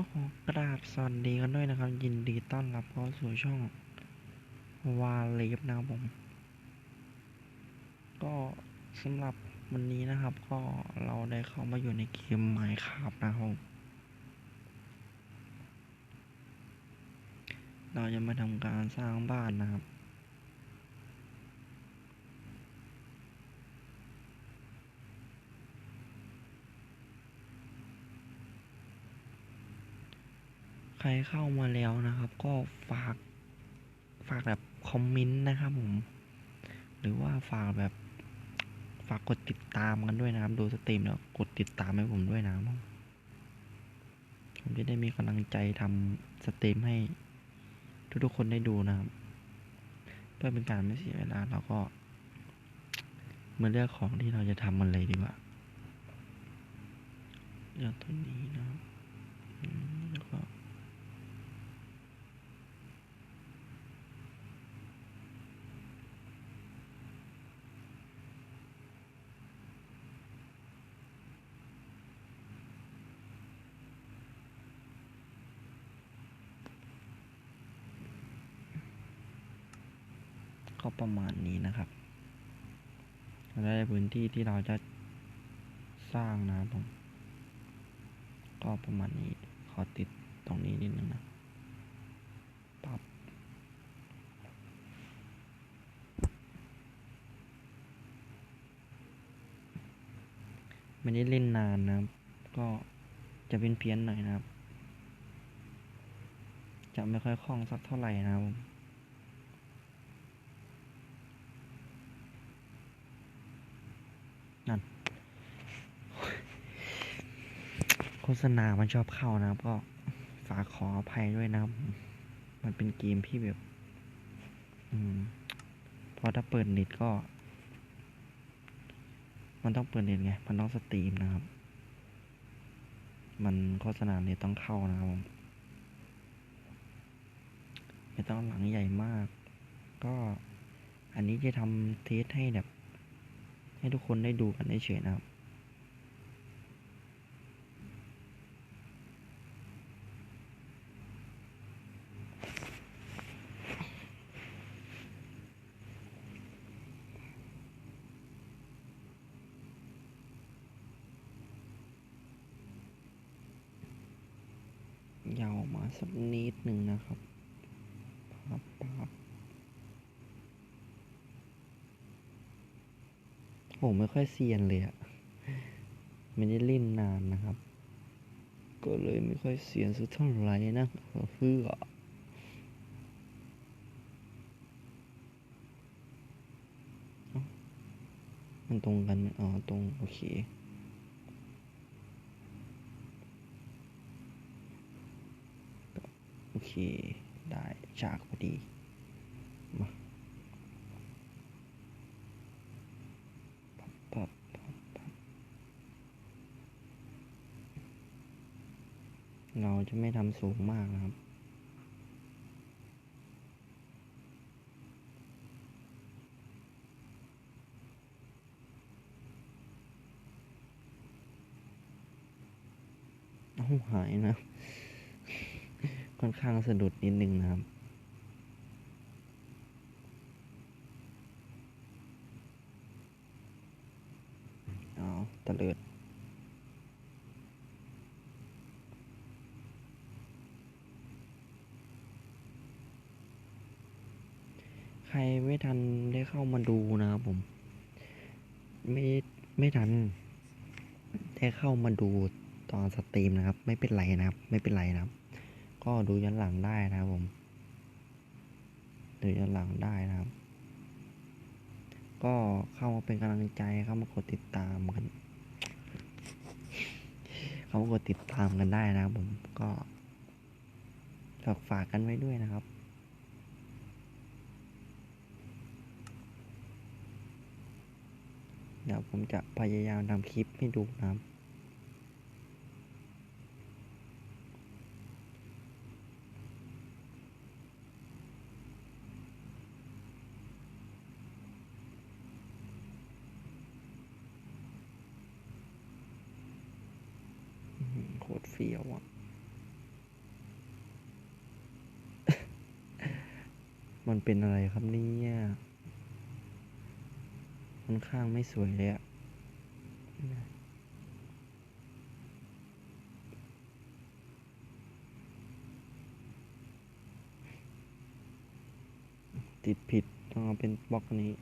ก็ขอกราบสวัสดีกันด้วยนะครับ ยินดีต้อนรับเข้าสู่ช่องวาเลฟนะครับผม ก็สำหรับวันนี้นะครับ ก็เราได้เข้ามาอยู่ในเกมไมค์ครับนะครับเราจะมาทำการสร้างบ้านนะครับ ใครเข้ามาแล้วนะครับ ก็ฝากฝากแบบคอมเมนต์นะครับผม หรือว่าฝากแบบฝากกดติดตามกันด้วยนะครับ ดูสตรีมแล้วกดติดตามให้ผมด้วยนะครับผมผมจะได้มีกำลังใจทำสตรีมให้ทุกๆคนได้ดูนะครับ เพื่อเป็นการไม่เสียเวลาเราก็มาเลือกของที่เราจะทำมันเลยดีกว่าเลือกตัวนี้นะครับแล้วก็ ก็ ประมาณนี้นะครับได้พื้นที่ที่เราจะสร้างนะครับผม ก็ประมาณนี้ ขอติดตรงนี้นิดนึงนะปับไม่ได้เล่นนานนะครับ ก็จะเป็นเพี้ยนๆหน่อยนะครับ จะไม่ค่อยคล่องสักเท่าไหร่นะครับผม นั่น โฆ ษณามันชอบเข้านะครับก็ฝากขออภัยด้วยนะครับ มันเป็นเกมที่แบบ อืม พอถ้าเปิดเน็ตก็ มันต้องเปิดเน็ตไง มันต้องสตรีมนะครับ มันโฆษณาเน็ตต้องเข้านะครับผมไม่ต้องหลังใหญ่มาก ก็อันนี้จะทำเทสให้แบบ ให้ทุกคนได้ดูกันเฉยนะครับ ยาวออกมาสักนิด หนึ่งนะครับปับปับผมไม่ค่อยเซียนเลยอะไม่ได้เล่นนานนะครับ ก็เลยไม่ค่อยเซียนสักเท่าไหร่นะเพื่อมันตรงกันอ๋อตรง โอเค โอ เค ได้ฉากพอดีมาปับปับปับเราจะไม่ทำสูงมากนะครับเอาหายนะ ข้างสะดุดนิดนึงนะครับ เอาตะเลิดใครไม่ทันได้เข้ามาดูนะครับผม ไม่ไม่ทันได้เข้ามาดูตอนสตรีมนะครับ ไม่เป็นไรนะครับ ไม่เป็นไรนะครับ ก็ดูย้อนหลังได้นะครับผมดูย้อนหลังได้นะครับ ก็เข้ามาเป็นกำลังใจเข้ามากดติดตามกัน เข้ามากดติดตามกันได้นะครับผมก็ฝากฝากกันไว้ด้วยนะครับเดี๋ยวผมจะพยายามทำคลิปให้ดูนะครับ อื้อหือโคตรเฟี้ยวอะ มัน เป็นอะไรครับเนี่ยค่อนข้างไม่สวยเลยอะติดผิดต้องเอาเป็นบล็อกนี้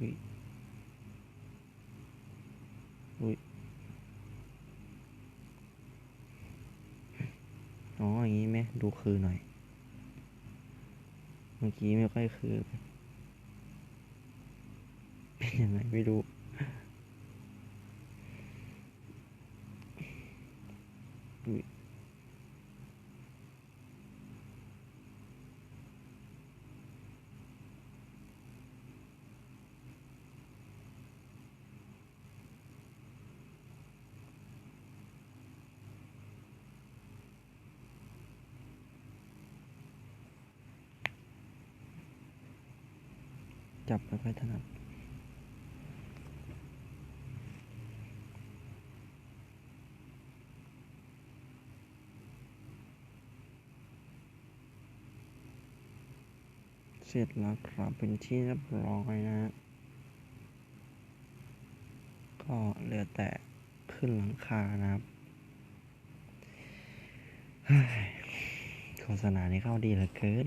อุ้ยอุ้ยอ๋อ อย่างนี้ไหม ดู คือหน่อย เมื่อกี้ไม่ค่อยคือ เป็นยังไงไม่รู้ อุ้ย จับไม่ค่อยถนัดเสร็จแล้วครับเป็นที่เรียบร้อยนะฮะก็เหลือแต่ขึ้นหลังคานะครับโฆษณานี้เข้าดีเหลือเกิน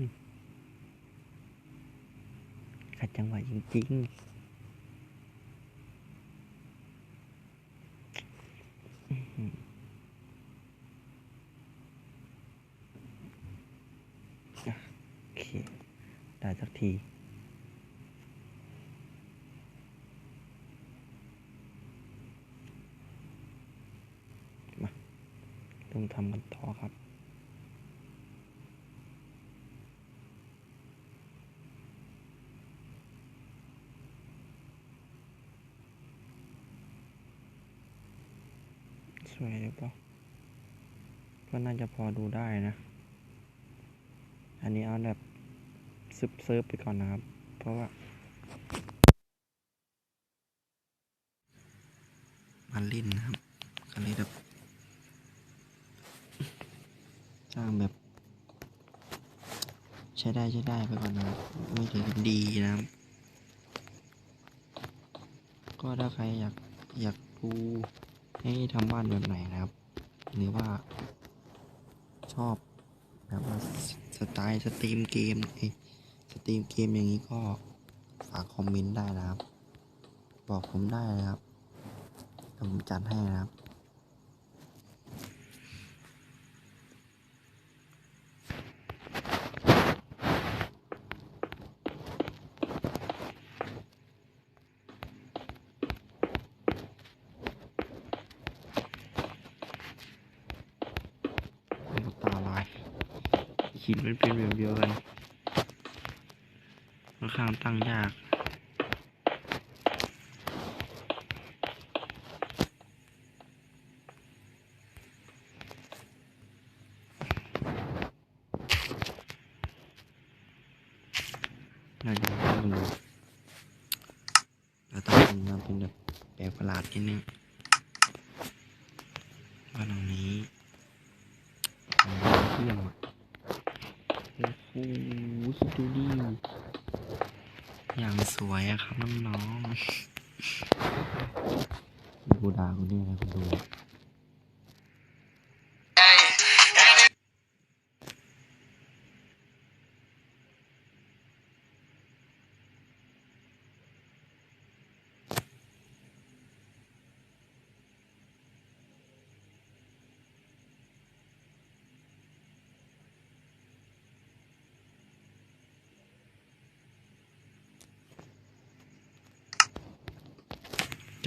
279 วยหรือเปล่าก็น่าจะพอดูได้นะ อันนี้เอาแบบซึบเซิร์ฟไปก่อนนะครับ เพราะว่า มันเล่นนะครับก็เลยแบบสร้างแบบ ใช้ได้ใช้ได้ไปก่อนนะครับ ไม่ถึงกับดีนะครับ ก็ถ้าใครอยากอยากดู ให้ทำบ้านแบบไหนนะครับ หรือว่า ชอบแบบว่าสไตล์สตรีมเกมไอสตรีมเกมอย่างนี้ก็ฝากคอมเมนต์ได้นะครับ บอกผมได้นะครับผมจัดให้นะครับ ลูกตาลาย หินมันเป็นแบบเดียวกันค่อนข้างตั้งยาก น่าจะลองดูแล้วต้องทำมาเป็นแบบแปลกประหลาดนิดนึงบ้านหลังนี้ โอ้โหเที่ยมอะโอ้โหคิดดูดิ อย่างสวยอะครับน้องๆดูดาวคนนี้นะคุณดู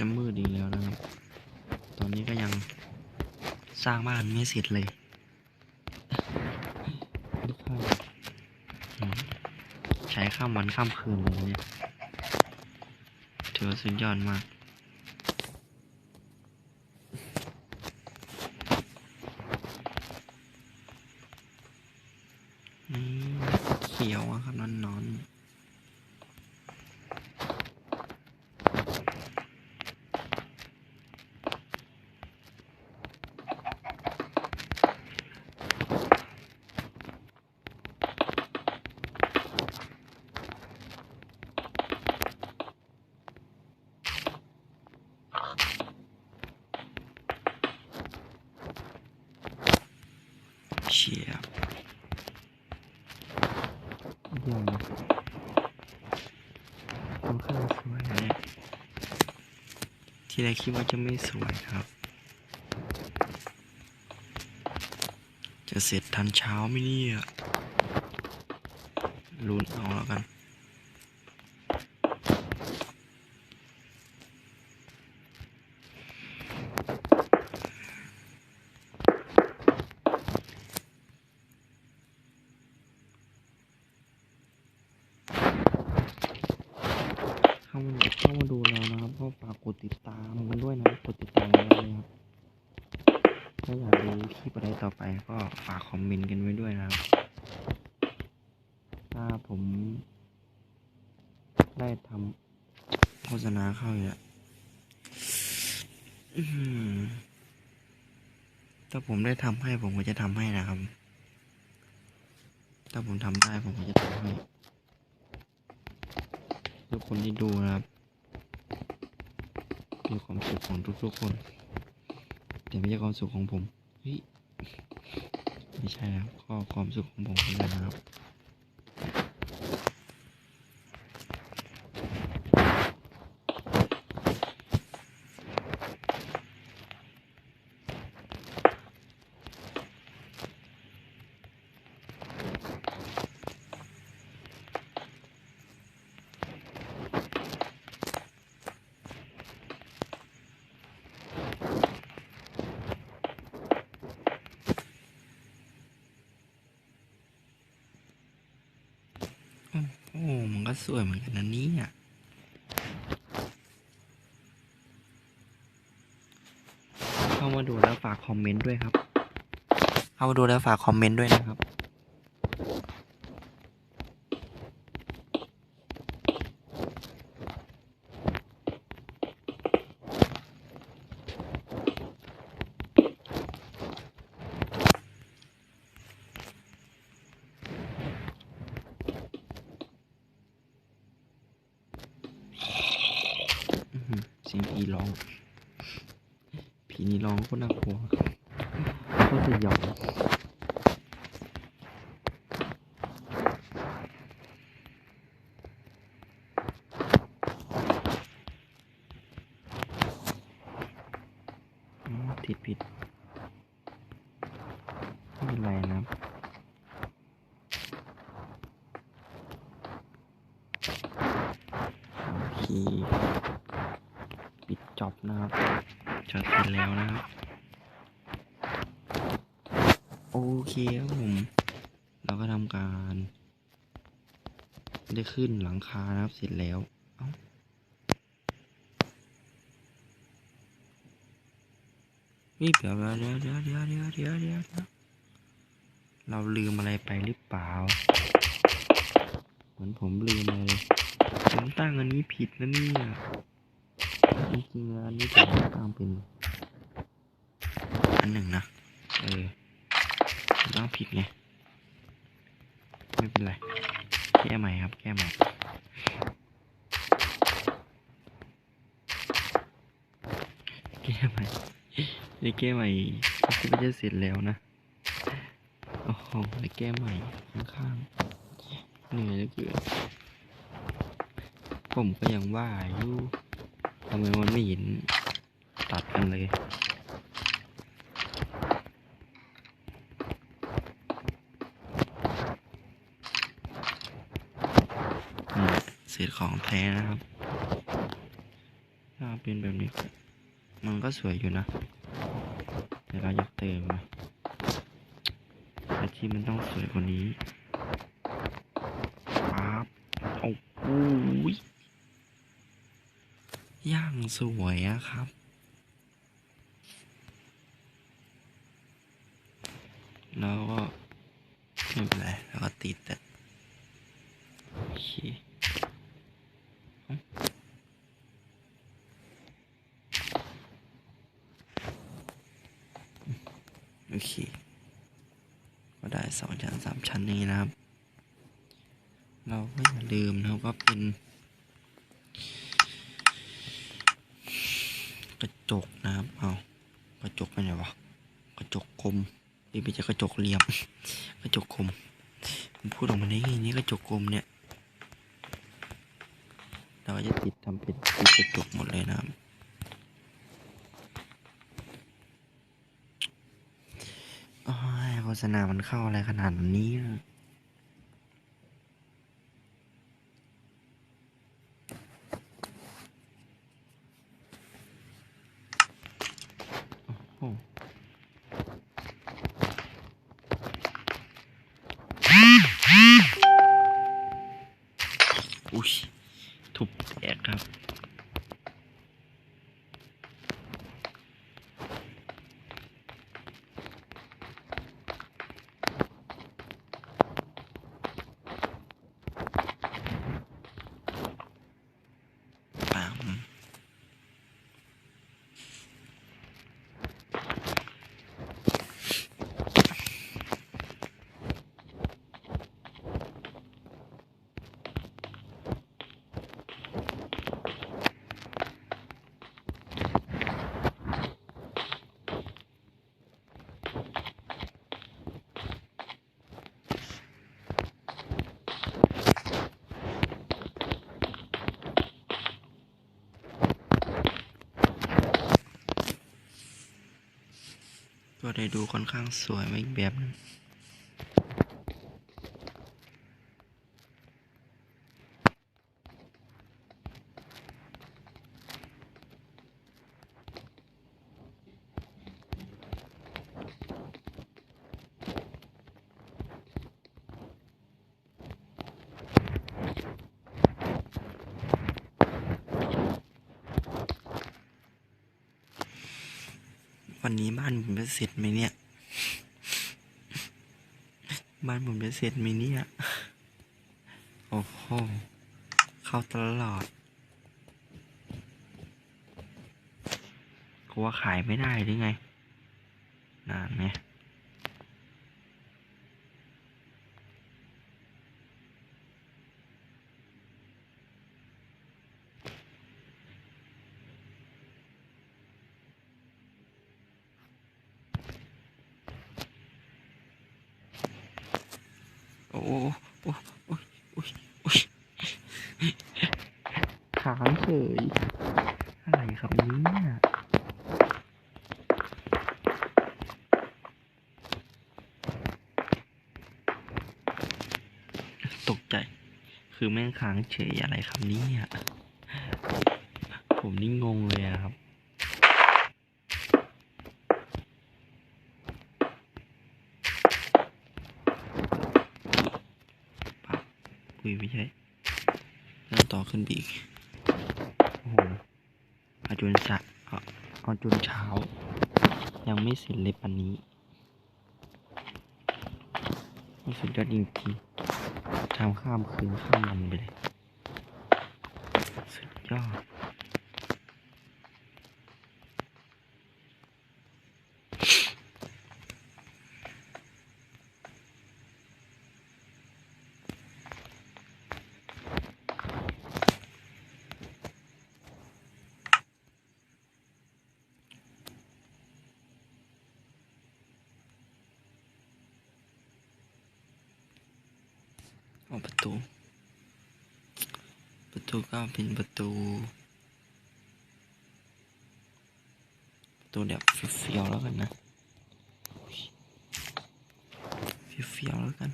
จะมืดอีกแล้วนะครับ ตอนนี้ก็ยังสร้างบ้านไม่เสร็จเลยทุกคนใช้ข้ามวันข้ามคืนเลยเนี่ย ถือว่าสุดยอดมาก อ นี่เขียวอะครับนอนนอนเฉียบเยี่ยมเลย ค่อนข้างสวยนะเนี่ยที่แรกคิดว่าจะไม่สวยครับ จะเสร็จทันเช้าไหมเนี่ยลุ้นเอาแล้วกัน เข้ามาเข้ามาดูแล้วนะครับก็ฝากกดติดตามกันด้วยนะครับกดติดตามกันเลยครับถ้าอยากดูคลิปอะไรต่อไปก็ฝากคอมเมนต์กันไว้ด้วยนะครับ ถ้าผม ได้ทำโฆษณาเข้าอีกแล้วถ้าผมได้ทำให้ผมก็จะทำให้นะครับ ถ้าผมทำได้ผมก็จะทำให้ทุกคนที่ดูนะครับเป็นความสุขของทุกๆคน แต่ไม่ใช่ความสุขของผมเฮ้ยไม่ใช่นะครับก็ความสุขของผมเหมือนกันนะครับ โอ้โหมัน ก็สวยเหมือนกันนะเนี่ย เข้ามาดูแล้วฝากคอมเมนต์ด้วยครับ เข้ามาดูแล้วฝากคอมเมนต์ด้วยนะครับ สียงผีร้อง ผีนี่ร้องโคตรน่ากลัวโคตรสยอง จะขึ้นหลังคานะครับ เสร็จแล้ว เอ้านี่เดี๋ยวเดี๋ยวเดี๋ยวเดี๋ยวเดี๋ยวเดี๋ยวเดี๋ยวเราลืมอะไรไปหรือเปล่า เหมือนผมลืมอะไรผมตั้งอันนี้ผิดนะเนี่ยจริงๆอันนี้ผมตั้งเป็น อันหนึ่งนะ เออตั้งผิดไง ไม่เป็นไร แก้ใหม่ครับ แก้ใหม่แก้ใหม่ได้แก้ใหม่คิดว่จะเสร็จแล้วนะโอ้โหได้แก้ใหม่ข้างๆเหนื่อยเหลือเกินผมก็ยังว่าอยู่ทำไมมันไม่เห็นตัดกันเลย นี่เศษ ของแท้นะครับ ถ้าเป็นแบบนี้ มันก็สวยอยู่นะแต่เราอยากเติมนะแต่ที่มันต้องสวยกว่านี้ปั๊บโอ้โหยย่างสวยอะครับแล้วก็ไม่เป็นไรแล้วก็ติดแต่โอเคเอ้า โอเค ก็ได้สองชั้นสามชั้นนี้นะครับ เราก็อย่าลืมนะครับว่าเป็น กระจกนะครับ เอากระจกไปไหนวะ กระจกกลมนี่ไม่ใช่กระจกเหลี่ยม กระจกกลมผมพูดออกมาได้ไงนี่กระจกกลมเนี่ย เราจะติดทำเป็นติดกระจกหมดเลยนะครับ โอ้ยโฆ ษณามันเข้าอะไรขนาดนี้อะโอ้โหอุ้ยทุบแตกครับ ปั๊มก็ ได้ดูค่อนข้างสวยมาอีกแบบหนึง วันนี้บ้านผมจะเสร็จไหมเนี่ย บ้านผมจะเสร็จไหมเนี่ย โอ้โห เข้าตลอดกลัวขายไม่ได้หรือไงนานไหมโอ้โอ้โอ้โอ้ยโอ้ยโอ้ยขางเฉย อะไรครับเนี่ยตกใจ คือแม่งค้างเฉยอะไรครับเนี่ยผมนี่งงเลยอะครับอุ้ยไม่ใช่เริ่มต่อขึ้นบีกโอ้โหเอา จนสะเอาเอาจนเช้า ยังไม่เสร็จเลยปันนี้มันสุดยอดจริงๆทำข้ามคืนข้ามวันไปเลย สุดยอด เอาประตู ประตูก็เป็นประตู ประตูแบบเฟี้ยวๆแล้วกันนะเฟี้ยวๆแล้วกัน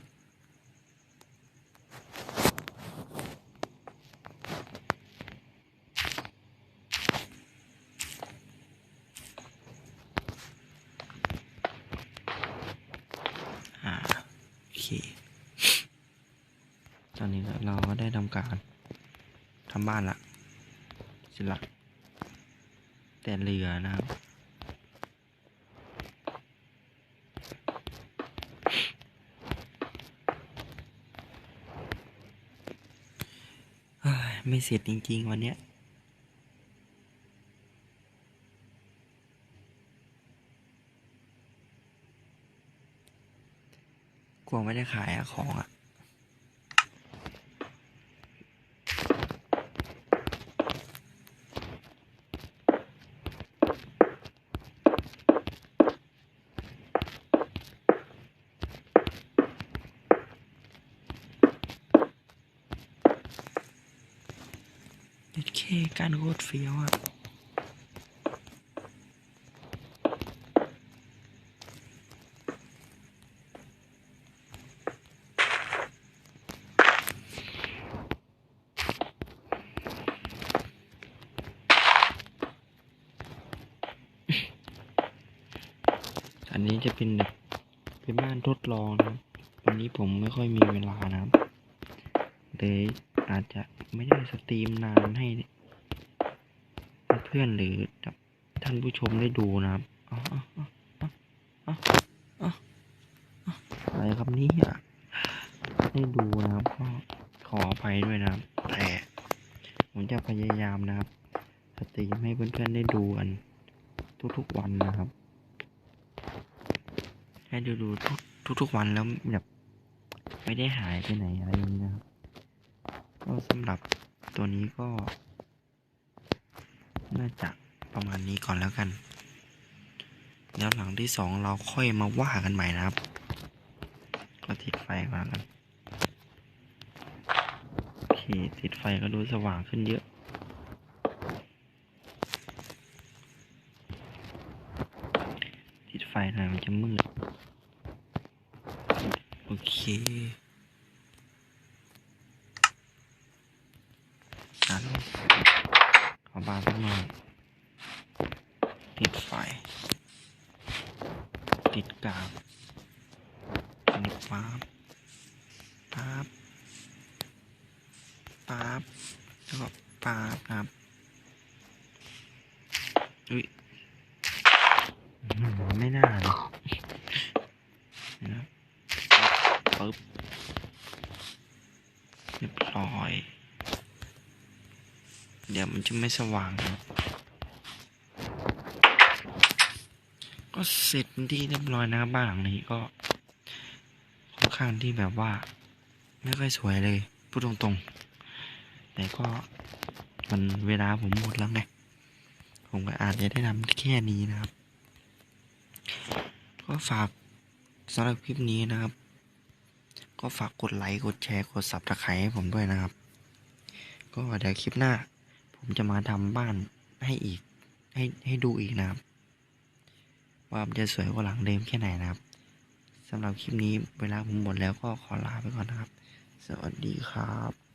ตอนนี้เราก็ได้ทำการทำบ้านละสิละแต่เรือนะครับไม่เสร็จจริง ๆ วันเนี้ยกลัวไม่ได้ขายของอะ การโคตรเฟี้ยวอะอันนี้จะเป็นแบบเป็นบ้านทดลองนะครับวันนี้ผมไม่ค่อยมีเวลานะครับเลยอาจจะไม่ได้สตรีมนานให้ เพื่อนหรือท่านผู้ชมได้ดูนะครับอะไรครับนี่ยได้ดูนะครับก็ขออภัยด้วยนะครับ แต่ผมจะพยายามนะครับสตรีมให้เพื่อนๆได้ดูกัน ทุกๆวันนะครับ ให้ดูดูทุกทุกๆวันแล้วแบบไม่ได้หายไปไหนอะไรอย่างนี้นะครับก็สำหรับตัวนี้ก็ น่าจะประมาณนี้ก่อนแล้วกันแล้วหลังที่สองเราค่อยมาว่ากันใหม่นะครับ ก็ติดไฟมากันโอเคติดไฟก็ดูสว่างขึ้นเยอะติดไฟหน่อยมันจะมืด โอเคอะลองขอบานสักหน่อย ติดไฟ ติดกาวติดป๊าบป๊าบป๊าบแล้วก็ป๊าบครับอุ้ยอืมไม่น่าเลยนะปึ๊บเรียบร้อย เดี๋ยวมัน จะไม่สว่าง ก็เสร็จที่เรียบร้อยนะบบ้านหลังนี้ก็ค่อนข้างที่แบบว่า ไม่ค่อยสวยเลยพูดตรงๆ แต่ก็มันเวลาผมหมดแล้วไง ผมก็อาจจะได้ทำแค่นี้นะครับ ก็ฝากสำหรับคลิปนี้นะครับ ก็ฝากกดไลค์ กดแชร์ กดสับตะไคร้ให้ผมด้วยนะครับ ก็เดี๋ยวคลิปหน้า ผมจะมาทำบ้านให้อีก ให้ให้ดูอีกนะครับ ว่ามันจะสวยกว่าหลังเดิมแค่ไหนนะครับสำหรับคลิปนี้เวลาผมหมดแล้วก็ขอลาไปก่อนนะครับ สวัสดีครับ